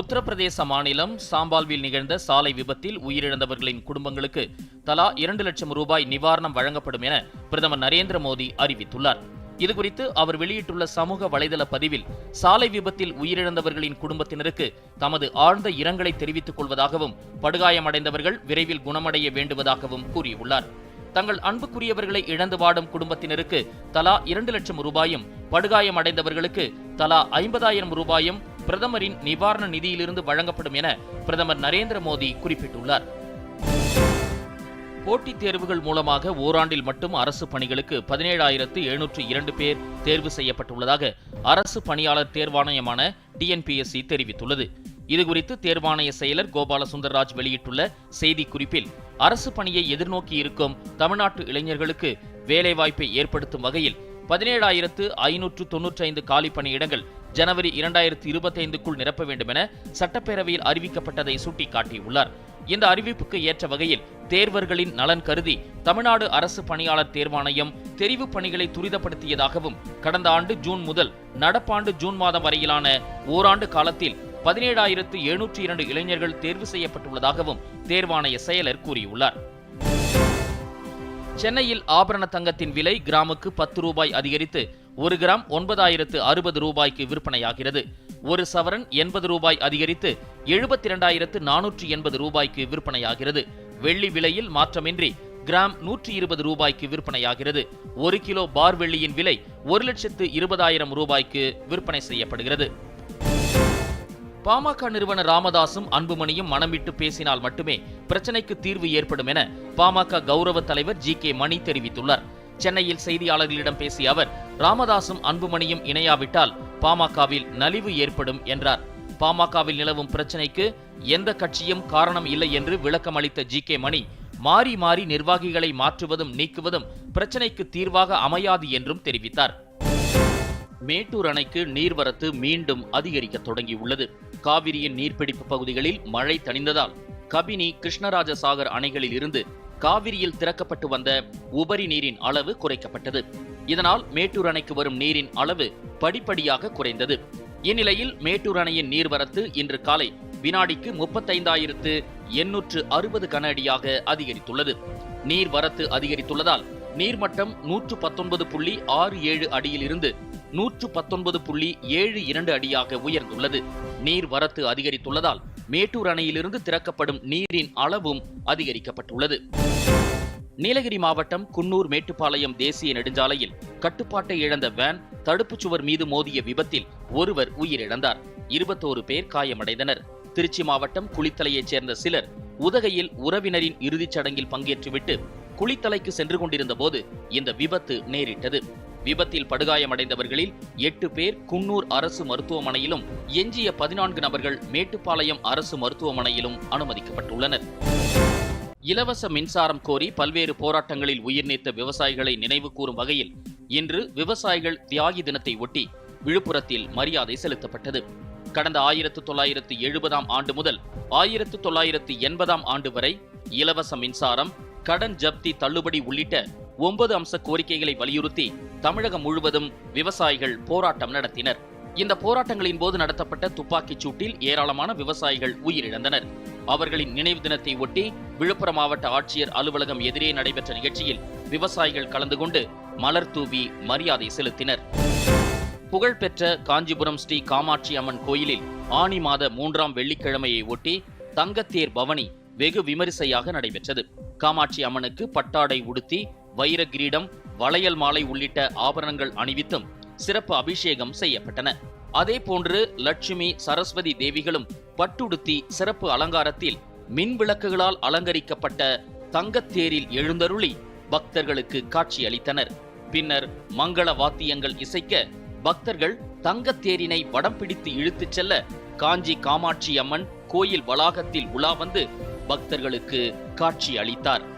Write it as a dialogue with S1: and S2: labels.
S1: உத்தரப்பிரதேச மாநிலம் சாம்பால்வில் நிகழ்ந்த சாலை விபத்தில் உயிரிழந்தவர்களின் குடும்பங்களுக்கு தலா இரண்டு லட்சம் ரூபாய் நிவாரணம் வழங்கப்படும் என பிரதமர் நரேந்திர மோடி அறிவித்துள்ளார் இதுகுறித்து அவர் வெளியிட்டுள்ள சமூக வலைதள பதிவில் சாலை விபத்தில் உயிரிழந்தவர்களின் குடும்பத்தினருக்கு தமது ஆழ்ந்த இரங்கலை தெரிவித்துக் கொள்வதாகவும் படுகாயமடைந்தவர்கள் விரைவில் குணமடைய வேண்டுவதாகவும் கூறியுள்ளார் தங்கள் அன்புக்குரியவர்களை இழந்து வாடும் குடும்பத்தினருக்கு தலா இரண்டு லட்சம் ரூபாயும் படுகாயமடைந்தவர்களுக்கு தலா ஐம்பதாயிரம் ரூபாயும் பிரதமரின் நிவாரண நிதியிலிருந்து வழங்கப்படும் என பிரதமர் நரேந்திர மோடி குறிப்பிட்டுள்ளார்
S2: போட்டித் தேர்வுகள் மூலமாக ஓராண்டில் மட்டும் அரசு பணிகளுக்கு பதினேழாயிரத்து எழுநூற்று இரண்டு பேர் தேர்வு செய்யப்பட்டுள்ளதாக அரசு பணியாளர் தேர்வாணையமான டிஎன்பிஎஸ்சி தெரிவித்துள்ளது இதுகுறித்து தேர்வாணைய செயலர் கோபால சுந்தர்ராஜ் வெளியிட்டுள்ள செய்திக்குறிப்பில் அரசு பணியை எதிர்நோக்கி இருக்கும் தமிழ்நாட்டு இளைஞர்களுக்கு வேலைவாய்ப்பை ஏற்படுத்தும் வகையில் பதினேழாயிரத்து ஐநூற்று தொன்னூற்றி ஐந்து காலி பணியிடங்கள் ஜனவரி இரண்டாயிரத்தி இருபத்தி ஐந்துக்குள் நிரப்ப வேண்டும் என சட்டப்பேரவையில் அறிவிக்கப்பட்டதை சுட்டிக்காட்டியுள்ளார் இந்த அறிவிப்புக்கு ஏற்ற வகையில் தேர்வர்களின் நலன் கருதி தமிழ்நாடு அரசு பணியாளர் தேர்வாணையம் தெரிவு பணிகளை துரிதப்படுத்தியதாகவும் கடந்த ஆண்டு ஜூன் முதல் நடப்பாண்டு ஜூன் மாதம் வரையிலான ஓராண்டு காலத்தில் பதினேழாயிரத்து எழுநூற்றி இரண்டு இளைஞர்கள் தேர்வு செய்யப்பட்டுள்ளதாகவும் தேர்வாணைய செயலர் கூறியுள்ளார்
S3: சென்னையில் ஆபரண தங்கத்தின் விலை கிராமுக்கு பத்து ரூபாய் அதிகரித்து ஒரு கிராம் ஒன்பதாயிரத்து அறுபது ரூபாய்க்கு விற்பனையாகிறது ஒரு சவரன் எண்பது ரூபாய் அதிகரித்து எழுபத்தி இரண்டாயிரத்து நானூற்றி எண்பது ரூபாய்க்கு விற்பனையாகிறது வெள்ளி விலையில் மாற்றமின்றி கிராம் நூற்றி இருபது ரூபாய்க்கு விற்பனையாகிறது ஒரு கிலோ பார் வெள்ளியின் விலை ஒரு லட்சத்து இருபதாயிரம் ரூபாய்க்கு விற்பனை செய்யப்படுகிறது
S4: பாமக நிறுவனர் ராமதாசும் அன்புமணியும் மனம் விட்டு பேசினால் மட்டுமே பிரச்சனைக்கு தீர்வு ஏற்படும் என பாமக கௌரவ தலைவர் ஜி கே மணி தெரிவித்துள்ளார் சென்னையில் செய்தியாளர்களிடம் பேசிய அவர் ராமதாசும் அன்புமணியும் இணையாவிட்டால் பாமகவில் நலிவு ஏற்படும் என்றார் பாமகவில் நிலவும் பிரச்சினைக்கு எந்த கட்சியும் காரணம் இல்லை என்று அளித்த ஜி கே மணி மாறி மாறி நிர்வாகிகளை மாற்றுவதும் நீக்குவதும் பிரச்சனைக்கு தீர்வாக அமையாது என்றும் தெரிவித்தார்
S5: மேட்டூர் அணைக்கு நீர்வரத்து மீண்டும் அதிகரிக்க தொடங்கியுள்ளது காவிரியின் நீர்பிடிப்பு பகுதிகளில் மழை தணிந்ததால் கபினி கிருஷ்ணராஜசாகர் அணைகளில் இருந்து காவிரியில் திறக்கப்பட்டு வந்த உபரி நீரின் அளவு குறைக்கப்பட்டது இதனால் மேட்டூர் அணைக்கு வரும் நீரின் அளவு படிப்படியாக குறைந்தது இந்நிலையில் மேட்டூர் அணையின் நீர்வரத்து இன்று காலை வினாடிக்கு முப்பத்தைந்தாயிரத்து எண்ணூற்று அறுபது கன அடியாக அதிகரித்துள்ளது நீர் வரத்து அதிகரித்துள்ளதால் நீர்மட்டம் நூற்று பத்தொன்பது புள்ளி ஆறு ஏழு அடியில் இருந்து நூற்று பத்தொன்பது புள்ளி ஏழு இரண்டு அடியாக உயர்ந்துள்ளது நீர் வரத்து அதிகரித்துள்ளதால் மேட்டூர் அணையிலிருந்து திறக்கப்படும் நீரின் அளவும் அதிகரிக்கப்பட்டுள்ளது
S6: நீலகிரி மாவட்டம் குன்னூர் மேட்டுப்பாளையம் தேசிய நெடுஞ்சாலையில் கட்டுப்பாட்டை இழந்த வேன் தடுப்புச் சுவர் மீது மோதிய விபத்தில் ஒருவர் உயிரிழந்தார் இருபத்தோரு பேர் காயமடைந்தனர் திருச்சி மாவட்டம் குளித்தலையைச் சேர்ந்த சிலர் உதகையில் உறவினரின் இறுதிச் சடங்கில் பங்கேற்றுவிட்டு குளித்தலைக்கு சென்று கொண்டிருந்த போது இந்த விபத்து நேரிட்டது விபத்தில் படுகாயமடைந்தவர்களில் எட்டு பேர் குன்னூர் அரசு மருத்துவமனையிலும் எஞ்சிய பதினான்கு நபர்கள் மேட்டுப்பாளையம் அரசு மருத்துவமனையிலும் அனுமதிக்கப்பட்டுள்ளனர்
S7: இலவச மின்சாரம் கோரி பல்வேறு போராட்டங்களில் உயிர் நீத்த விவசாயிகளை நினைவு கூறும் வகையில் இன்று விவசாயிகள் தியாகி தினத்தை ஒட்டி விழுப்புரத்தில் மரியாதை செலுத்தப்பட்டது கடந்த ஆயிரத்து தொள்ளாயிரத்து எழுபதாம் ஆண்டு முதல் ஆயிரத்து தொள்ளாயிரத்து எண்பதாம் ஆண்டு வரை இலவச மின்சாரம் கடன் ஜப்தி தள்ளுபடி உள்ளிட்ட ஒன்பது அம்ச கோரிக்கைகளை வலியுறுத்தி தமிழகம் முழுவதும் விவசாயிகள் போராட்டம் நடத்தினர் இந்த போராட்டங்களின் போது நடத்தப்பட்ட துப்பாக்கிச் சூட்டில் ஏராளமான விவசாயிகள் உயிரிழந்தனர் அவர்களின் நினைவு தினத்தை ஒட்டி விழுப்புரம் மாவட்ட ஆட்சியர் அலுவலகம் எதிரே நடைபெற்ற நிகழ்ச்சியில் விவசாயிகள் கலந்து கொண்டு மலர் தூவி மரியாதை செலுத்தினர்
S8: புகழ்பெற்ற காஞ்சிபுரம் ஸ்ரீ காமாட்சி அம்மன் கோயிலில் ஆணி மாத மூன்றாம் வெள்ளிக்கிழமையை ஒட்டி தங்கத்தேர் பவனி வெகு விமரிசையாக நடைபெற்றது காமாட்சி அம்மனுக்கு பட்டாடை உடுத்தி வைர கிரீடம் வளையல் மாலை உள்ளிட்ட ஆபரணங்கள் அணிவித்தும் சிறப்பு அபிஷேகம் செய்யப்பட்டன அதே போன்று லட்சுமி சரஸ்வதி தேவிகளும் பட்டுடுத்தி சிறப்பு அலங்காரத்தில் மின் விளக்குகளால் அலங்கரிக்கப்பட்ட தங்கத்தேரில் எழுந்தருளி பக்தர்களுக்கு காட்சியளித்தனர் பின்னர் மங்கள வாத்தியங்கள் இசைக்க பக்தர்கள் தங்கத்தேரினை வடம் பிடித்து இழுத்துச் செல்ல காஞ்சி காமாட்சி அம்மன் கோயில் வளாகத்தில் உலா வந்து பக்தர்களுக்கு காட்சி அளித்தார்